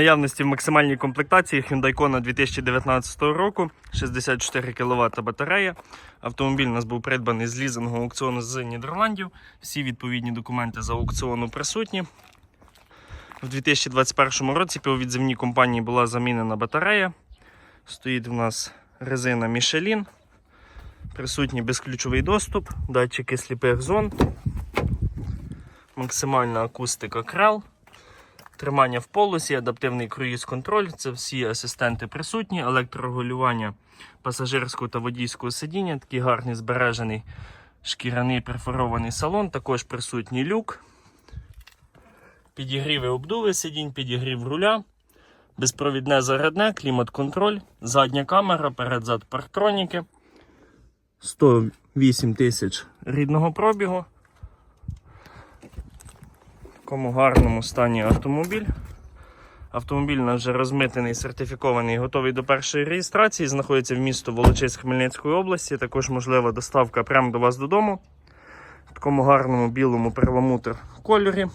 Наявності в максимальній комплектації Hyundai Kona 2019 року, 64 кВт батарея. Автомобіль у нас був придбаний з лізингового аукціону з Нідерландів. Всі відповідні документи з аукціону присутні. В 2021 році по відземній компанії була замінена батарея. Стоїть в нас резина Michelin. Присутній безключовий доступ, датчики сліпих зон, максимальна акустика крел. Тримання в полосі, адаптивний круїз-контроль. Це всі асистенти присутні, електрорегулювання пасажирського та водійського сидіння, такий гарний збережений шкіряний перфорований салон, також присутній люк. Підігріви обдуви сидінь, підігрів руля, безпровідне зарядне, клімат-контроль, задня камера, перед-зад парктроніки. 108 тисяч рідного пробігу такому гарному стані автомобіль. Автомобіль у нас вже розмитений, сертифікований, готовий до першої реєстрації. Знаходиться в місто Волочиськ Хмельницької області. Також можлива доставка прямо до вас додому. В такому гарному білому перламутр кольорі.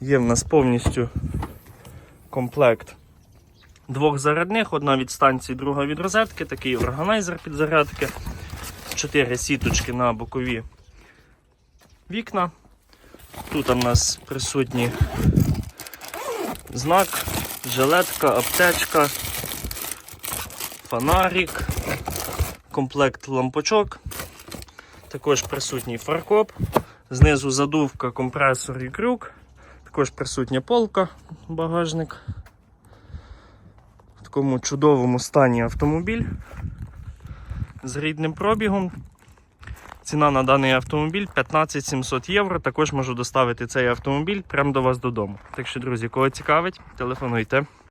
Є в нас повністю комплект двох зарядних, одна від станції, друга від розетки, такий органайзер під зарядки, чотири сіточки на бокові вікна. Тут у нас присутні знак, жилетка, аптечка, фонарик, комплект лампочок. Також присутній фаркоп, знизу задувка, компресор і крюк. Також присутня полка, багажник. В такому чудовому стані автомобіль з рідним пробігом. Ціна на даний автомобіль 15 700 євро. Також можу доставити цей автомобіль прямо до вас додому. Так що, друзі, кого цікавить, телефонуйте.